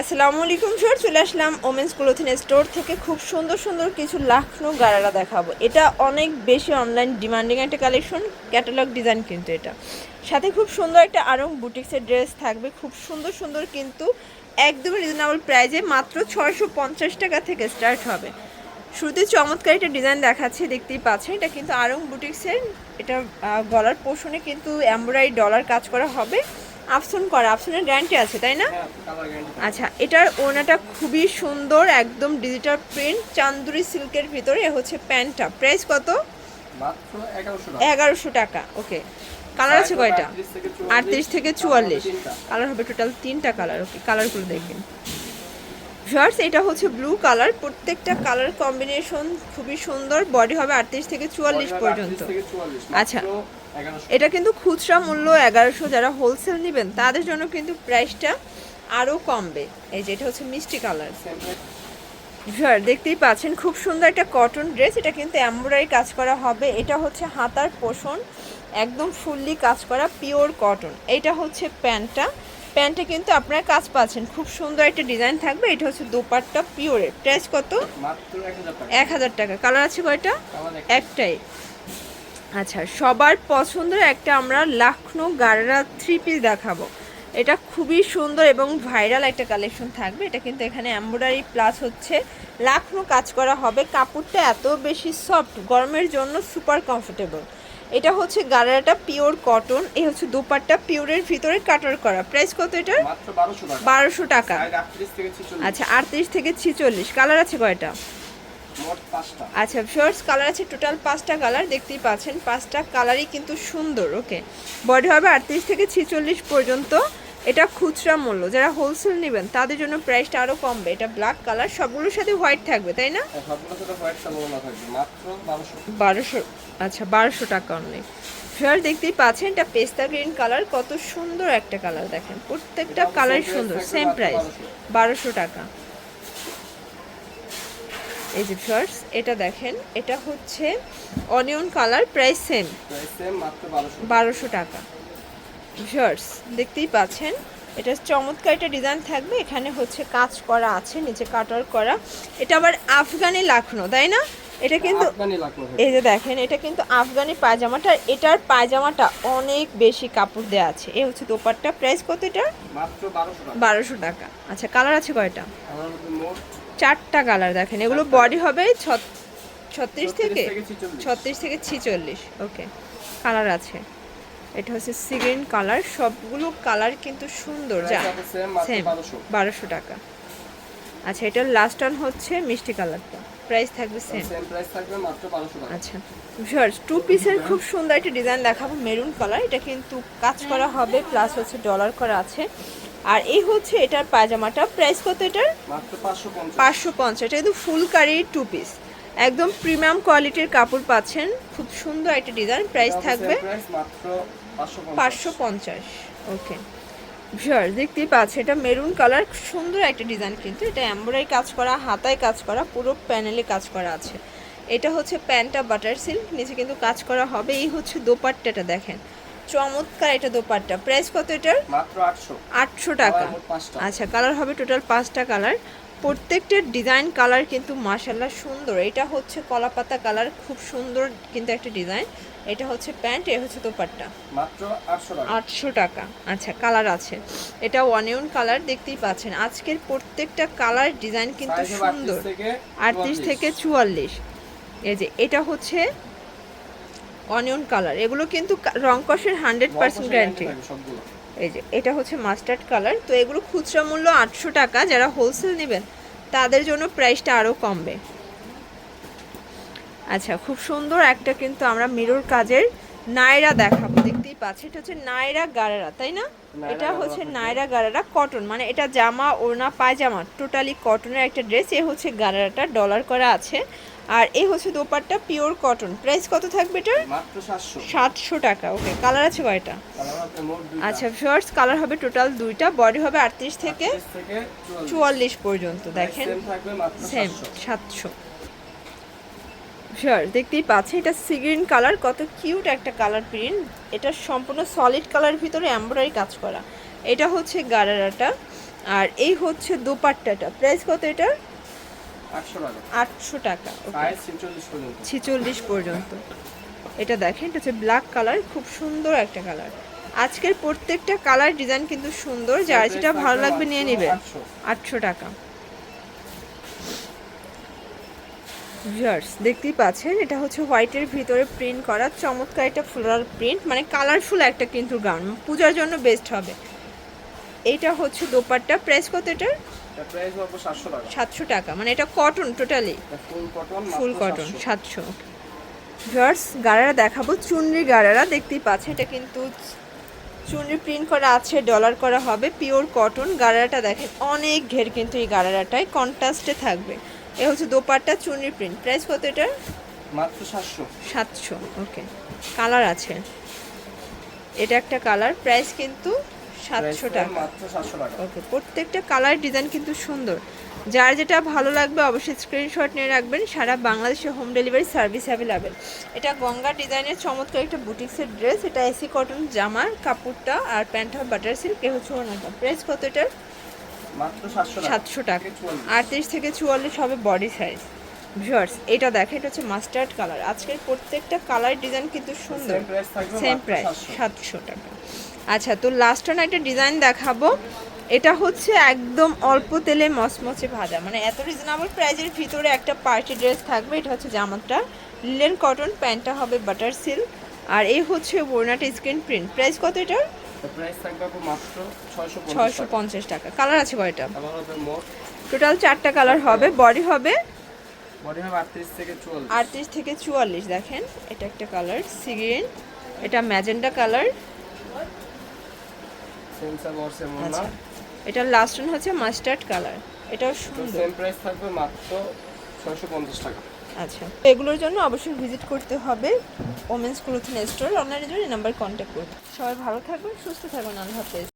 আসসালামু আলাইকুম স্যার চলে আসলাম ওমেন্স ক্লোথিং স্টোর থেকে। খুব সুন্দর সুন্দর কিছু লাখনো গারারা দেখাবো। এটা অনেক বেশি অনলাইন ডিমান্ডিং একটা কালেকশন ক্যাটালগ ডিজাইন কিন্তু এটা। সাথে খুব সুন্দর একটা আরং বুটিক্সের ড্রেস থাকবে। খুব সুন্দর সুন্দর কিন্তু একদম রিজনেবল প্রাইজে মাত্র ছয়শো পঞ্চাশ টাকা থেকে স্টার্ট হবে। শুরুতে চমৎকার একটা ডিজাইন দেখাচ্ছে, দেখতেই পাচ্ছেন। এটা কিন্তু আরং বুটিক্সের এটা গলার পোষণে কিন্তু এমব্রয়ডারি ডলার কাজ করা হবে। আফসন করা আফসনের গ্যারান্টি আছে তাই না? আচ্ছা এটার ওনাটা খুবই সুন্দর একদম ডিজিটাল প্রিন্ট চান্দুরি সিল্কের ভিতরে হচ্ছে প্যান্টটা। প্রাইস কত? এগারোশো এগারোশো টাকা ওকে। কালার আছে কয়টা? আটত্রিশ থেকে চুয়াল্লিশ। কালার হবে টোটাল তিনটা কালার ওকে। কালারগুলো দেখবেন। শার্টস এটা হচ্ছে ব্লু কালার প্রত্যেকটা কালার কম্বিনেশন খুবই সুন্দর। বডি হবে আটত্রিশ থেকে চুয়াল্লিশ পর্যন্ত। আচ্ছা। এটা কিন্তু খুচরা মূল্য এগারোশো। যারা হোলসেল নেবেন তাদের জন্য কিন্তু প্রাইসটা আরও কমবে। এই যে এটা হচ্ছে মিষ্টি কালার ভিউয়ার দেখতেই পাচ্ছেন খুব সুন্দর একটা কটন ড্রেস এটা কিন্তু এমব্রয়ডারি কাজ করা হবে। এটা হচ্ছে হাতার পোষণ। একদম ফুললি কাজ করা পিওর কটন এটা হচ্ছে প্যান্টটা। প্যান্টে কিন্তু আপনারা কাজ পাচ্ছেন। খুব সুন্দর একটা ডিজাইন থাকবে। এটা হচ্ছে দোপাট্টা পিওরের প্রাইস কত? এক হাজার টাকা। কালার আছে কয়টা? একটাই। আচ্ছা সবার পছন্দের একটা আমরা লাখনো গাড়রা থ্রি পিস দেখাবো। এটা খুবই সুন্দর এবং ভাইরাল একটা কালেকশন থাকবে। এটা কিন্তু এখানে এমব্রয়ডারি প্লাস হচ্ছে লাখনো কাজ করা হবে। কাপড়টা এত বেশি সফট গরমের জন্য সুপার কমফোর্টেবল এটা হচ্ছে গাড়াটা পিওর কটন এই হচ্ছে দুপাট্টা পিওরের ভিতরে কাটার করা। প্রাইস কত এটা মাত্র বারোশো টাকা। আচ্ছা আটত্রিশ থেকে ছিচল্লিশ। কালার আছে কয়টা? আচ্ছা শর্টস কালার আছে টোটাল পাঁচটা কালার দেখতেই পাচ্ছেন। পাঁচটা কালারই কিন্তু সুন্দর ওকে বডি হবে আটত্রিশ থেকে ছিচল্লিশ পর্যন্ত। এটা খুচরা মূল্য যারা হোলসেল নেবেন তাদের জন্য প্রাইসটা আরও কমবে। এটা ব্ল্যাক কালার সবগুলোর সাথে হোয়াইট থাকবে তাই না? মাত্র বারোশো। আচ্ছা বারোশো টাকা অনলি ফেয়ার দেখতেই পাচ্ছেন এটা পেস্তা গ্রিন কালার কত সুন্দর একটা কালার দেখেন। প্রত্যেকটা কালার সুন্দর সেম প্রাইস 1200 বারোশো। টাকা। এই যে ফার্স এটা দেখেন এটা হচ্ছে অনিয়ন কালার প্রাইস সেম বারোশো টাকা। শার্টস দেখতেই পাচ্ছেন এটা চমৎকার একটা ডিজাইন থাকবে। এখানে হচ্ছে কাজ করা আছে নিচে কাটার করা। এটা আবার আফগানি লাখনো তাই না? এটা কিন্তু এই যে দেখেন এটা কিন্তু আফগানি পায়জামাটা এটার পায়জামাটা অনেক বেশি কাপড় দেওয়া আছে। এই হচ্ছে দোপাট্টা। প্রাইস কত মাত্র বারোশো টাকা। আচ্ছা কালার আছে কয়টা? চারটা কালার দেখেন। এগুলো বডি হবে ছত্রিশ থেকে ছত্রিশ থেকে ছিচল্লিশ। ওকে কালার আছে। এটা হচ্ছে সিগ্রিন কালার। সবগুলো কালার কিন্তু সুন্দর। যা সেম বারোশো টাকা। আচ্ছা এটার লাস্ট ওয়ান হচ্ছে মিষ্টি কালারটা। প্রাইস থাকবে সেম সেম প্রাইস থাকবে মাত্র বারোশো টাকা। আচ্ছা ভিউয়ার্স টু পিসের খুব সুন্দর একটা ডিজাইন দেখাবো মেরুন কালার এটা কিন্তু কাজ করা হবে প্লাস হচ্ছে ডলার করা আছে। আর এই হচ্ছে এটার পায়জামাটা। প্রাইস কত এটার? মাত্র পাঁচশো পঞ্চাশ। পাঁচশো পঞ্চাশ। এটা কিন্তু ফুল কারি টু পিস একদম প্রিমিয়াম কোয়ালিটির কাপড় পাচ্ছেন। খুব সুন্দর একটা ডিজাইন প্রাইস থাকবে পাঁচশো পঞ্চাশ। ওকে ভিউয়ার দেখতেই পাচ্ছে এটা মেরুন কালার সুন্দর একটা ডিজাইন কিন্তু। এটা এমব্রয়ডারি কাজ করা হাতায় কাজ করা পুরো প্যানেলে কাজ করা আছে। এটা হচ্ছে প্যান্টটা বাটার সিল্ক নিচে কিন্তু কাজ করা হবে। এই হচ্ছে দোপাট্টাটা দেখেন। চমৎকার এটা দোপাট্টা। প্রাইস কত এটার? মাত্র আটশো। আটশো টাকা। আচ্ছা কালার হবে টোটাল পাঁচটা কালার প্রত্যেকটার ডিজাইন কালার কিন্তু মার্শাল্লাহ সুন্দর। এটা হচ্ছে কলাপাতা কালার খুব সুন্দর কিন্তু একটা ডিজাইন এটা হচ্ছে প্যান্ট এ হচ্ছে দোপাট্টা। মাত্র আটশো টাকা। আচ্ছা কালার আছে। এটা অনিয়ন কালার দেখতেই পাচ্ছেন। আজকের প্রত্যেকটা কালার ডিজাইন কিন্তু সুন্দর। 38 থেকে আটত্রিশ 44 থেকে চুয়াল্লিশ। এই যে এটা হচ্ছে অনিয়ন কালার এগুলো কিন্তু কা- রং কষের হান্ড্রেড পার্সেন্ট গ্যারান্টি এই যে এটা হচ্ছে মাস্টার্ড কালার তো এগুলো খুচরা মূল্য আটশো টাকা। যারা হোলসেল নেবেন তাদের জন্য প্রাইসটা আরও কমবে। আচ্ছা খুব সুন্দর একটা কিন্তু আমরা মিরর কাজের নায়রা দেখাবো। দেখতেই পাচ্ছি এটা হচ্ছে নায়রা গারারা তাই না? এটা হচ্ছে নায়রা গারারা কটন মানে এটা জামা ওড়না পায়জামা টোটালি কটনের একটা ড্রেস এ হচ্ছে গারারাটা ডলার করা আছে। আর এই হচ্ছে দোপাট্টা পিওর কটন। প্রাইস কত থাকবে এটার? মাত্র সাতশো। টাকা ওকে। কালার আছে কয়টা। আচ্ছা শর্টস কালার হবে টোটাল দুইটা। বডি হবে আটত্রিশ থেকে 38 থেকে চুয়াল্লিশ। পর্যন্ত দেখেন। Same থাকবে মাত্র সেম সাতশো। সাতশো। শিওর দেখতেই পাচ্ছি এটা সিগ্রিন কালার কত কিউট একটা কালার প্রিন্ট এটা সম্পূর্ণ সলিড কালার ভিতরে এমব্রয়ডারি কাজ করা। এটা হচ্ছে গারারাটা। আর এই হচ্ছে দোপাট্টাটা। প্রাইস কত এটা আটশো টাকা। ছিচল্লিশ পর্যন্ত। এটা দেখেন এটা হচ্ছে ব্ল্যাক কালার খুব সুন্দর একটা কালার আজকের প্রত্যেকটা কালার ডিজাইন কিন্তু সুন্দর যার যেটা ভালো লাগবে নিয়ে নেবে। আটশো। টাকা। ভিউয়ার্স দেখতেই পাচ্ছেন এটা হচ্ছে হোয়াইটের ভিতরে প্রিন্ট করা চমৎকার একটা ফ্লোরাল প্রিন্ট মানে কালারফুল একটা কিন্তু গাউন পূজার জন্য বেস্ট হবে। এইটা হচ্ছে দোপাট্টা প্রাইস কত এটার? এটা প্রাইস হবে সাতশো টাকা। মানে এটা cotton totally full cotton full cotton সাতশো। ভিউয়ার্স গাড়ারা দেখাবো চুনরি গাড়ারা দেখতেই পাচ্ছেন এটা কিন্তু চুনরি প্রিন্ট করা আছে ডলার করা হবে পিওর কটন গাড়ারাটা দেখেন অনেক ঘের কিন্তু এই গাড়ারাটায় কন্ট্রাস্টে থাকবে। এ হচ্ছে দোপাট্টা চুনরি প্রিন্ট প্রাইস কত এটা মাত্র সাতশো। সাতশো ওকে কালার আছে। এটা একটা কালার প্রাইস কিন্তু সাতশো টাকা। মাত্র সাতশো টাকা। ওকে প্রত্যেকটা কালার ডিজাইন কিন্তু সুন্দর। যার যেটা ভালো লাগবে অবশ্যই স্ক্রিনশট নিয়ে রাখবেন। সারা বাংলাদেশে হোম ডেলিভারি সার্ভিস অ্যাভেলেবেল এটা গঙ্গা ডিজাইনের চমৎকার একটা বুটিক্সের ড্রেস এটা এসি কটন জামার কাপড়টা আর প্যান্ট হবে বাটার সিল্ক এ হচ্ছে ওনাটা প্রাইস কত এটার? মাত্র সাতশো টাকা। আটত্রিশ থেকে চুয়াল্লিশ হবে বডি সাইজ ভিউয়ার্স এটা দেখে এটা হচ্ছে মাস্টার্ড কালার। আজকের প্রত্যেকটা কালার ডিজাইন কিন্তু সুন্দর। সেম প্রাইস সাতশো। টাকা। আচ্ছা তো লাস্ট না একটা ডিজাইন দেখাবো। এটা হচ্ছে একদম অল্প তেলে মচমচে ভাজা। মানে এত রিজনেবল প্রাইজের ভিতরে একটা পার্টি ড্রেস থাকবে। এটা হচ্ছে জামাটা। লিলেন কটন প্যান্টটা হবে বাটার সিল্ক আর এই হচ্ছে বোরনাটা স্ক্রিন প্রিন্ট প্রাইস কত এটার? ছয়শো পঞ্চাশ টাকা। কালার আছে কয়টা? টোটাল চারটা কালার হবে। বডি হবে বডি হবে আটত্রিশ থেকে চুয়াল্লিশ। আটত্রিশ থেকে চুয়াল্লিশ দেখেন। এটা একটা কালার সিগ্রিন এটা ম্যাজেন্ডা কালার সেম সেম এটা লাস্ট ওয়ান হচ্ছে মাস্টার্ড কালার এটাও সুন্দর। সেম প্রাইস থাকবে মাত্র ছয়শো পঞ্চাশ টাকা। আচ্ছা। এগুলোর জন্য অবশ্যই ভিজিট করতে হবে ওমেন্স ক্লোথিং স্টোর অনলাইনের জন্য নাম্বার কন্ট্যাক্ট করুন। সবাই ভালো থাকবেন সুস্থ থাকবেন আল্লাহ হাফেজ।